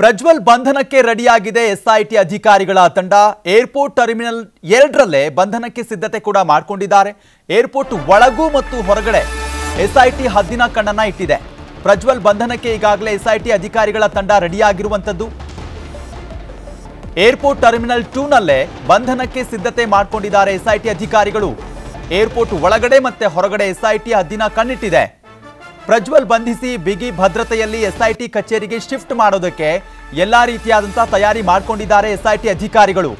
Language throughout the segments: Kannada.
ಪ್ರಜ್ವಲ್ ಬಂಧನಕ್ಕೆ ರೆಡಿಯಾಗಿದೆ ಎಸ್ಐಟಿ ಅಧಿಕಾರಿಗಳ ತಂಡ. ಏರ್ಪೋರ್ಟ್ ಟರ್ಮಿನಲ್ ಎರಡರಲ್ಲೇ ಬಂಧನಕ್ಕೆ ಸಿದ್ಧತೆ ಕೂಡ ಮಾಡಿಕೊಂಡಿದ್ದಾರೆ. ಏರ್ಪೋರ್ಟ್ ಒಳಗೂ ಮತ್ತು ಹೊರಗಡೆ ಎಸ್ಐಟಿ ಹದ್ದಿನ ಕಣ್ಣನ್ನ ಇಟ್ಟಿದೆ. ಪ್ರಜ್ವಲ್ ಬಂಧನಕ್ಕೆ ಈಗಾಗಲೇ ಎಸ್ಐಟಿ ಅಧಿಕಾರಿಗಳ ತಂಡ ರೆಡಿಯಾಗಿರುವಂತದ್ದು ಏರ್ಪೋರ್ಟ್ ಟರ್ಮಿನಲ್ ಟೂನಲ್ಲೇ ಬಂಧನಕ್ಕೆ ಸಿದ್ಧತೆ ಮಾಡಿಕೊಂಡಿದ್ದಾರೆ ಎಸ್ಐಟಿ ಅಧಿಕಾರಿಗಳು. ಏರ್ಪೋರ್ಟ್ ಒಳಗಡೆ ಮತ್ತೆ ಹೊರಗಡೆ ಎಸ್ಐಟಿ ಹದ್ದಿನ ಕಣ್ಣಿಟ್ಟಿದೆ. ಪ್ರಜ್ವಲ್ ಬಂಧಿಸಿ ಬಿಗಿ ಭದ್ರತೆಯಲ್ಲಿ ಎಸ್ಐಟಿ ಕಚೇರಿಗೆ ಶಿಫ್ಟ್ ಮಾಡೋದಕ್ಕೆ ಎಲ್ಲಾ ರೀತಿಯಾದಂತಹ ತಯಾರಿ ಮಾಡಿಕೊಂಡಿದ್ದಾರೆ ಎಸ್ಐಟಿ ಅಧಿಕಾರಿಗಳು.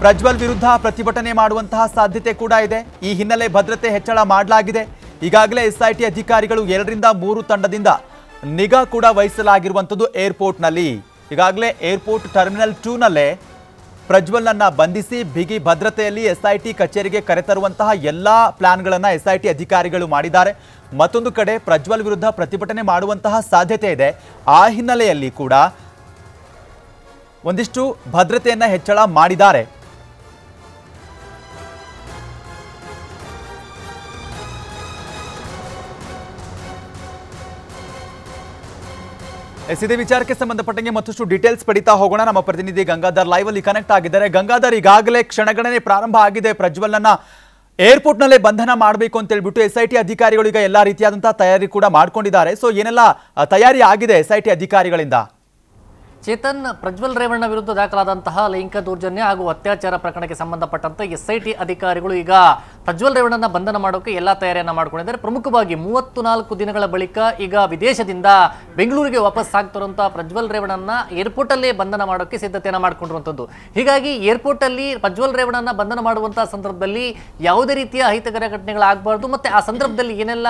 ಪ್ರಜ್ವಲ್ ವಿರುದ್ಧ ಪ್ರತಿಭಟನೆ ಮಾಡುವಂತಹ ಸಾಧ್ಯತೆ ಕೂಡ ಇದೆ. ಈ ಹಿನ್ನೆಲೆ ಭದ್ರತೆ ಹೆಚ್ಚಳ ಮಾಡಲಾಗಿದೆ. ಈಗಾಗಲೇ ಎಸ್ಐಟಿ ಅಧಿಕಾರಿಗಳು ಎರಡರಿಂದ ಮೂರು ತಂಡದಿಂದ ನಿಗಾ ಕೂಡ ವಹಿಸಲಾಗಿರುವಂಥದ್ದು ಏರ್ಪೋರ್ಟ್ನಲ್ಲಿ. ಈಗಾಗಲೇ ಏರ್ಪೋರ್ಟ್ ಟರ್ಮಿನಲ್ ಟೂನಲ್ಲೇ ಪ್ರಜ್ವಲ್ನನ್ನ ಬಂಧಿಸಿ ಬಿಗಿ ಭದ್ರತೆಯಲ್ಲಿ ಎಸ್ಐಟಿ ಕಚೇರಿಗೆ ಕರೆತರುವಂತಹ ಎಲ್ಲ ಪ್ಲಾನ್ಗಳನ್ನು ಎಸ್ಐಟಿ ಅಧಿಕಾರಿಗಳು ಮಾಡಿದ್ದಾರೆ. ಮತ್ತೊಂದು ಕಡೆ ಪ್ರಜ್ವಲ್ ವಿರುದ್ಧ ಪ್ರತಿಭಟನೆ ಮಾಡುವಂತಹ ಸಾಧ್ಯತೆ ಇದೆ. ಆ ಹಿನ್ನೆಲೆಯಲ್ಲಿ ಕೂಡ ಒಂದಿಷ್ಟು ಭದ್ರತೆಯನ್ನು ಹೆಚ್ಚಳ ಮಾಡಿದ್ದಾರೆ. ಎಸ್ ಇದೇ ವಿಚಾರಕ್ಕೆ ಸಂಬಂಧಪಟ್ಟಂಗೆ ಮತ್ತಷ್ಟು ಡೀಟೇಲ್ಸ್ ಪಡಿತಾ ಹೋಗೋಣ. ನಮ್ಮ ಪ್ರತಿನಿಧಿ ಗಂಗಾಧರ್ ಲೈವ್ ಅಲ್ಲಿ ಕನೆಕ್ಟ್ ಆಗಿದ್ದಾರೆ. ಗಂಗಾಧರ್, ಈಗಾಗಲೇ ಕ್ಷಣಗಣನೆ ಪ್ರಾರಂಭ ಆಗಿದೆ. ಪ್ರಜ್ವಲ್ನ ಏರ್ಪೋರ್ಟ್ ನಲ್ಲೇ ಬಂಧನ ಮಾಡಬೇಕು ಅಂತ ಹೇಳ್ಬಿಟ್ಟು ಎಸ್ ಐ ಟಿ ಅಧಿಕಾರಿಗಳು ಈಗ ಎಲ್ಲಾ ರೀತಿಯಾದಂತಹ ತಯಾರಿ ಕೂಡ ಮಾಡ್ಕೊಂಡಿದ್ದಾರೆ. ಸೊ ಏನೆಲ್ಲ ತಯಾರಿ ಆಗಿದೆ ಎಸ್ ಐ ಟಿ ಅಧಿಕಾರಿಗಳಿಂದ? ಚೇತನ್, ಪ್ರಜ್ವಲ್ ರೇವಣ್ಣ ವಿರುದ್ಧ ದಾಖಲಾದಂತಹ ಲೈಂಗಿಕ ದೌರ್ಜನ್ಯ ಹಾಗೂ ಅತ್ಯಾಚಾರ ಪ್ರಕರಣಕ್ಕೆ ಸಂಬಂಧಪಟ್ಟಂತೆ ಎಸ್ಐಟಿ ಅಧಿಕಾರಿಗಳು ಈಗ ಪ್ರಜ್ವಲ್ ರೇವಣ್ಣನ ಬಂಧನ ಮಾಡೋಕೆ ಎಲ್ಲ ತಯಾರಿಯನ್ನು ಮಾಡ್ಕೊಂಡಿದ್ದಾರೆ. ಪ್ರಮುಖವಾಗಿ ಮೂವತ್ತು ನಾಲ್ಕು ದಿನಗಳ ಬಳಿಕ ಈಗ ವಿದೇಶದಿಂದ ಬೆಂಗಳೂರಿಗೆ ವಾಪಸ್ ಆಗ್ತಿರುವಂತಹ ಪ್ರಜ್ವಲ್ ರೇವಣ್ಣನ ಏರ್ಪೋರ್ಟ್ ಅಲ್ಲೇ ಬಂಧನ ಮಾಡೋಕೆ ಸಿದ್ಧತೆಯನ್ನು ಮಾಡ್ಕೊಂಡಿರುವಂತದ್ದು ಹೀಗಾಗಿ ಏರ್ಪೋರ್ಟ್ ಅಲ್ಲಿ ಪ್ರಜ್ವಲ್ ರೇವಣ್ಣನ ಬಂಧನ ಮಾಡುವಂತಹ ಸಂದರ್ಭದಲ್ಲಿ ಯಾವುದೇ ರೀತಿಯ ಅಹಿತಕರ ಘಟನೆಗಳಾಗಬಾರ್ದು ಮತ್ತೆ ಆ ಸಂದರ್ಭದಲ್ಲಿ ಏನೆಲ್ಲ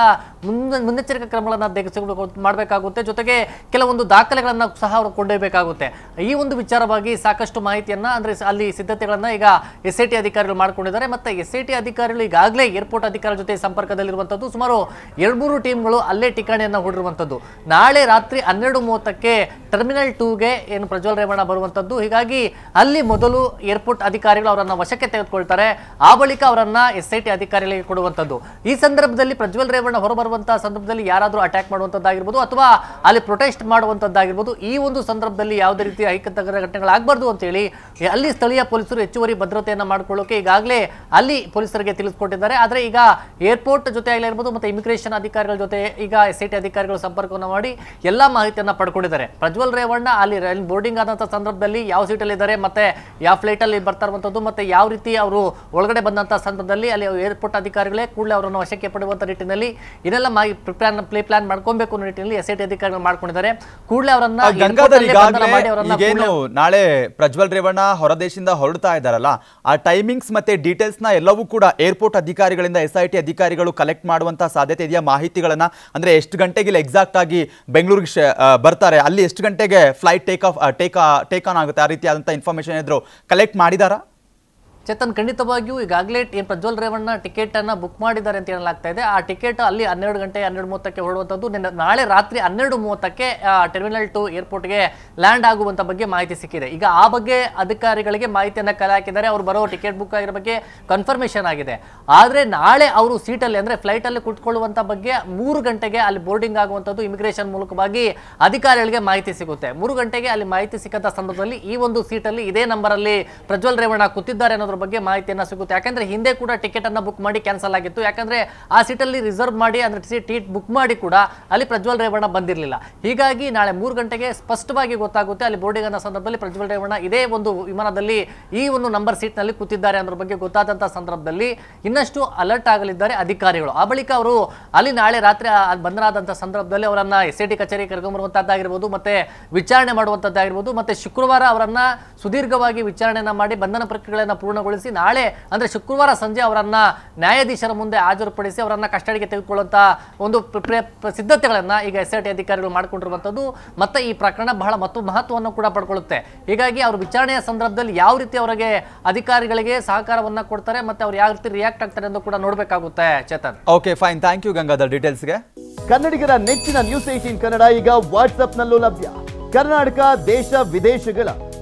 ಮುನ್ನ, ಮುನ್ನೆಚ್ಚರಿಕಾ ಕ್ರಮಗಳನ್ನು ಮಾಡಬೇಕಾಗುತ್ತೆ. ಜೊತೆಗೆ ಕೆಲವೊಂದು ದಾಖಲೆಗಳನ್ನು ಸಹ ಅವರು ಕೊಂಡೊಯ್ಯಬೇಕಾಗುತ್ತೆ. ಈ ಒಂದು ವಿಚಾರವಾಗಿ ಸಾಕಷ್ಟು ಮಾಹಿತಿಯನ್ನ ಅಂದ್ರೆ ಅಲ್ಲಿ ಸಿದ್ಧತೆಗಳನ್ನು ಈಗ ಎಸ್ ಐ ಟಿ ಅಧಿಕಾರಿಗಳು ಮಾಡ್ಕೊಂಡಿದ್ದಾರೆ. ಮತ್ತೆ ಎಸ್ ಐ ಟಿ ಅಧಿಕಾರಿಗಳು ಈಗಾಗಲೇ ಏರ್ಪೋರ್ಟ್ ಅಧಿಕಾರ ಜೊತೆ ಸಂಪರ್ಕದಲ್ಲಿರುವಂಥದ್ದು ಸುಮಾರು ಎರಡು ಮೂರು ಟೀಮ್ಗಳು ಅಲ್ಲೇ ಠಿಕಾಣಿಯನ್ನ ಹೊಡಿರುವಂಥದ್ದು. ನಾಳೆ ರಾತ್ರಿ ಹನ್ನೆರಡು ಮೂವತ್ತಕ್ಕೆ ಟರ್ಮಿನಲ್ ಟೂಗೆ ಏನು ಪ್ರಜ್ವಲ್ ರೇವಣ್ಣ ಬರುವಂತದ್ದು ಹೀಗಾಗಿ ಅಲ್ಲಿ ಮೊದಲು ಏರ್ಪೋರ್ಟ್ ಅಧಿಕಾರಿಗಳು ಅವರನ್ನು ವಶಕ್ಕೆ ತೆಗೆದುಕೊಳ್ತಾರೆ. ಆ ಬಳಿಕ ಅವರನ್ನು ಎಸ್ ಐ ಟಿ ಅಧಿಕಾರಿಗಳಿಗೆ ಕೊಡುವಂತದ್ದು ಈ ಸಂದರ್ಭದಲ್ಲಿ ಪ್ರಜ್ವಲ್ ರೇವಣ್ಣ ಹೊರಬರುವಂತಹ ಸಂದರ್ಭದಲ್ಲಿ ಯಾರಾದರೂ ಅಟ್ಯಾಕ್ ಮಾಡುವಂಥದ್ದಾಗಿರ್ಬೋದು ಅಥವಾ ಅಲ್ಲಿ ಪ್ರೊಟೆಸ್ಟ್ ಮಾಡುವಂಥದ್ದಾಗಿರ್ಬೋದು, ಈ ಒಂದು ಸಂದರ್ಭದಲ್ಲಿ ಯಾವುದೇ ರೀತಿಯ ಐಕಂತಕರ ಘಟನೆಗಳಾಗಬಾರ್ದು ಅಂತೇಳಿ ಅಲ್ಲಿ ಸ್ಥಳೀಯ ಪೊಲೀಸರು ಹೆಚ್ಚುವರಿ ಭದ್ರತೆಯನ್ನು ಮಾಡಿಕೊಳ್ಳೋಕೆ ಈಗಾಗಲೇ ಅಲ್ಲಿ ಪೊಲೀಸರಿಗೆ ತಿಳಿಸ್ಕೊಟ್ಟಿದ್ದಾರೆ ಆದರೆ ಈಗ ಏರ್ಪೋರ್ಟ್ ಜೊತೆ ಆಗಿರ್ಬೋದು ಮತ್ತೆ ಇಮಿಗ್ರೇಷನ್ ಅಧಿಕಾರಿಗಳ ಜೊತೆ ಈಗ ಎಸ್ ಐ ಟಿ ಅಧಿಕಾರಿಗಳು ಸಂಪರ್ಕವನ್ನು ಮಾಡಿ ಎಲ್ಲಾ ಮಾಹಿತಿಯನ್ನು ಪಡ್ಕೊಂಡಿದ್ದಾರೆ. ಪ್ರಜ್ವಲ್ ರೇವಣ್ಣ ಅಲ್ಲಿ ರೈಲ್ ಬೋರ್ಡಿಂಗ್ ಆದಂಥ ಸಂದರ್ಭದಲ್ಲಿ ಯಾವ ಸೀಟಲ್ಲಿದ್ದಾರೆ ಇದ್ದಾರೆ ಮತ್ತೆ ಯಾವ ಫ್ಲೈಟ್ ಅಲ್ಲಿ ಬರ್ತಾ ಇರುವಂಥದ್ದು ಮತ್ತೆ ಯಾವ ರೀತಿ ಅವರು ಒಳಗಡೆ ಬಂದಂಥ ಸಂದರ್ಭದಲ್ಲಿ ಅಲ್ಲಿ ಏರ್ಪೋರ್ಟ್ ಅಧಿಕಾರಿಗಳೇ ಕೂಡಲೇ ಅವರನ್ನು ವಶಕ್ಕೆ ಪಡುವಂತ ನಿಟ್ಟಿನಲ್ಲಿ ಇದೆಲ್ಲ ಪ್ಲಾನ್ ಪ್ಲೇ ಪ್ಲಾನ್ ಮಾಡ್ಕೊಬೇಕು ಅನ್ನೋ ನಿಟ್ಟಿನಲ್ಲಿ ಎಸ್ ಐ ಟಿ ಅಧಿಕಾರಿಗಳು ಮಾಡ್ಕೊಂಡಿದ್ದಾರೆ. ಕೂಡಲೇ ಅವರನ್ನ ನಾಳೆ ಪ್ರಜ್ವಲ್ ರೇವಣ್ಣ ಹೊರದೇಶದಿಂದ ಹೊರಡ್ತಾ ಇದ್ದಾರಲ್ಲ ಆ ಟೈಮಿಂಗ್ಸ್ ಮತ್ತೆ ಡೀಟೇಲ್ಸ್ನ ಎಲ್ಲವೂ ಕೂಡ ಏರ್ಪೋರ್ಟ್ ಅಧಿಕಾರಿಗಳಿಂದ ಎಸ್ ಐ ಟಿ ಅಧಿಕಾರಿಗಳು ಕಲೆಕ್ಟ್ ಮಾಡುವಂತಹ ಸಾಧ್ಯತೆ ಇದೆಯಾ? ಮಾಹಿತಿಗಳನ್ನ, ಅಂದ್ರೆ ಎಷ್ಟು ಗಂಟೆಗೆ ಇಲ್ಲಿ ಎಕ್ಸಾಕ್ಟ್ ಆಗಿ ಬೆಂಗಳೂರಿಗೆ ಬರ್ತಾರೆ? ಅಲ್ಲಿ ಎಷ್ಟು ಗಂಟೆಗೆ flight take off take take on ಆಗುತ್ತೆ? ಆ ರೀತಿಯಾದಂತಹ ಇನ್ಫಾರ್ಮೇಶನ್ ಇದ್ರು ಕಲೆಕ್ಟ್ ಮಾಡಿದಾರಾ? ಚೇತನ್ ಖಂಡಿತವಾಗಿಯೂ ಈಗಾಗಲೇ ಏನು ಪ್ರಜ್ವಲ್ ರೇವಣ್ಣ ಟಿಕೆಟ್ ಅನ್ನ ಬುಕ್ ಮಾಡಿದ್ದಾರೆ ಅಂತ ಹೇಳಲಾಗ್ತಾ ಇದೆ. ಆ ಟಿಕೆಟ್ ಅಲ್ಲಿ ಹನ್ನೆರಡು ಗಂಟೆ ಹನ್ನೆರಡು ಮೂವತ್ತಕ್ಕೆ ಹೊರಡುವಂಥದ್ದು ನಿನ್ನೆ ನಾಳೆ ರಾತ್ರಿ ಹನ್ನೆರಡು ಮೂವತ್ತಕ್ಕೆ ಟರ್ಮಿನಲ್ ಟು ಏರ್ಪೋರ್ಟ್ಗೆ ಲ್ಯಾಂಡ್ ಆಗುವಂಥ ಬಗ್ಗೆ ಮಾಹಿತಿ ಸಿಕ್ಕಿದೆ. ಈಗ ಆ ಬಗ್ಗೆ ಅಧಿಕಾರಿಗಳಿಗೆ ಮಾಹಿತಿಯನ್ನು ಕಲೆ ಹಾಕಿದ್ದಾರೆ ಅವರು ಬರೋ ಟಿಕೆಟ್ ಬುಕ್ ಆಗಿರೋ ಬಗ್ಗೆ ಕನ್ಫರ್ಮೇಷನ್ ಆಗಿದೆ. ಆದರೆ ನಾಳೆ ಅವರು ಸೀಟಲ್ಲಿ ಅಂದ್ರೆ ಫ್ಲೈಟಲ್ಲಿ ಅಲ್ಲಿ ಕುತ್ಕೊಳ್ಳುವಂತ ಬಗ್ಗೆ ಮೂರು ಗಂಟೆಗೆ ಅಲ್ಲಿ ಬೋರ್ಡಿಂಗ್ ಆಗುವಂಥದ್ದು ಇಮಿಗ್ರೇಷನ್ ಮೂಲಕವಾಗಿ ಅಧಿಕಾರಿಗಳಿಗೆ ಮಾಹಿತಿ ಸಿಗುತ್ತೆ. ಮೂರು ಗಂಟೆಗೆ ಅಲ್ಲಿ ಮಾಹಿತಿ ಸಿಕ್ಕಂಥ ಸಂದರ್ಭದಲ್ಲಿ ಈ ಒಂದು ಸೀಟಲ್ಲಿ ಇದೇ ನಂಬರಲ್ಲಿ ಪ್ರಜ್ವಲ್ ರೇವಣ್ಣ ಕೂತಿದ್ದಾರೆ ಅನ್ನೋದ್ರ ಬಗ್ಗೆ ಮಾಹಿತಿಯನ್ನು ಸಿಗುತ್ತೆ. ಯಾಕಂದ್ರೆ ಹಿಂದೆ ಕೂಡ ಟಿಕೆಟ್ ಅನ್ನ ಬುಕ್ ಮಾಡಿ ಕ್ಯಾನ್ಸಲ್ ಆಗಿತ್ತು. ಯಾಕಂದ್ರೆ ಆ ಸೀಟಲ್ಲಿ ರಿಸರ್ವ್ ಮಾಡಿ, ಅಂದ್ರೆ ಸೀಟ್ ಬುಕ್ ಮಾಡಿ ಕೂಡ ಅಲ್ಲಿ ಪ್ರಜ್ವಲ್ ರೇವಣ್ಣ ಬಂದಿರಲಿಲ್ಲ. ಹೀಗಾಗಿ ನಾಳೆ ಮೂರು ಗಂಟೆಗೆ ಸ್ಪಷ್ಟವಾಗಿ ಗೊತ್ತಾಗುತ್ತೆ ಅಲ್ಲಿ ಬೋರ್ಡಿಂಗ್ ಅನ್ನೋ ಸಂದರ್ಭದಲ್ಲಿ ಪ್ರಜ್ವಲ್ ರೇವಣ್ಣ ಇದೇ ಒಂದು ವಿಮಾನದಲ್ಲಿ ಈ ಒಂದು ನಂಬರ್ ಸೀಟ್ನಲ್ಲಿ ಕೂತಿದ್ದಾರೆ ಅನ್ನೋದ್ರ ಬಗ್ಗೆ ಗೊತ್ತಾದಂಥ ಸಂದರ್ಭದಲ್ಲಿ ಇನ್ನಷ್ಟು ಅಲರ್ಟ್ ಆಗಲಿದ್ದಾರೆ ಅಧಿಕಾರಿಗಳು. ಆ ಬಳಿಕ ಅವರು ಅಲ್ಲಿ ನಾಳೆ ರಾತ್ರಿ ಬಂಧನಾದಂಥ ಸಂದರ್ಭದಲ್ಲಿ ಅವರನ್ನು ಎಸ್ ಐ ಟಿ ಕಚೇರಿ ಕರ್ಕೊಂಬರುವಂತದ್ದಾಗಿರ್ಬೋದು ಮತ್ತೆ ವಿಚಾರಣೆ ಮಾಡುವಂಥದ್ದಾಗಿರ್ಬೋದು ಮತ್ತೆ ಶುಕ್ರವಾರ ಅವರನ್ನು ಸುದೀರ್ಘವಾಗಿ ವಿಚಾರಣೆಯನ್ನ ಮಾಡಿ ಬಂಧನ ಪ್ರಕ್ರಿಯೆಗಳನ್ನ ಪೂರ್ಣಗೊಳಿಸಿ ನಾಳೆ ಅಂದರೆ ಶುಕ್ರವಾರ ಸಂಜೆ ಅವರನ್ನು ನ್ಯಾಯಾಧೀಶರ ಮುಂದೆ ಹಾಜರುಪಡಿಸಿ ಅವರನ್ನು ಕಸ್ಟಡಿಗೆ ತೆಗೆದುಕೊಳ್ಳುವಂಥ ಒಂದು ಸಿದ್ಧತೆಗಳನ್ನು ಪ್ರ- ಪ್ರ- ಸಿದ್ಧತೆಗಳನ್ನ ಈಗ ಎಸ್ ಐ ಟಿ ಅಧಿಕಾರಿಗಳು ಮಾಡಿಕೊಂಡಿರುವಂಥದ್ದು ಮತ್ತೆ ಈ ಪ್ರಕರಣ ಬಹಳ ಮತ್ತು ಮಹತ್ವವನ್ನು ಕೂಡ ಪಡ್ಕೊಳ್ಳುತ್ತೆ. ಹೀಗಾಗಿ ಅವರು ವಿಚಾರಣೆಯ ಸಂದರ್ಭದಲ್ಲಿ ಯಾವ ರೀತಿ ಅವರಿಗೆ ಅಧಿಕಾರಿಗಳಿಗೆ ಸಹಕಾರವನ್ನು ಕೊಡ್ತಾರೆ ಮತ್ತು ಅವ್ರು ಯಾವ ರೀತಿ ರಿಯಾಕ್ಟ್ ಆಗ್ತಾರೆ ಎಂದು ಕೂಡ ನೋಡಬೇಕಾಗುತ್ತೆ Chetan. Okay fine thank you Gangadhar. ಡೀಟೇಲ್ಸ್ಗೆ ಕನ್ನಡಿಗರ ನೆಚ್ಚಿನ ನ್ಯೂಸ್ ಏಟೀನ್ ಕನ್ನಡ ಈಗ ವಾಟ್ಸ್ಆಪ್ನಲ್ಲೂ ಲಭ್ಯ. ಕರ್ನಾಟಕ ದೇಶ ವಿದೇಶಗಳ.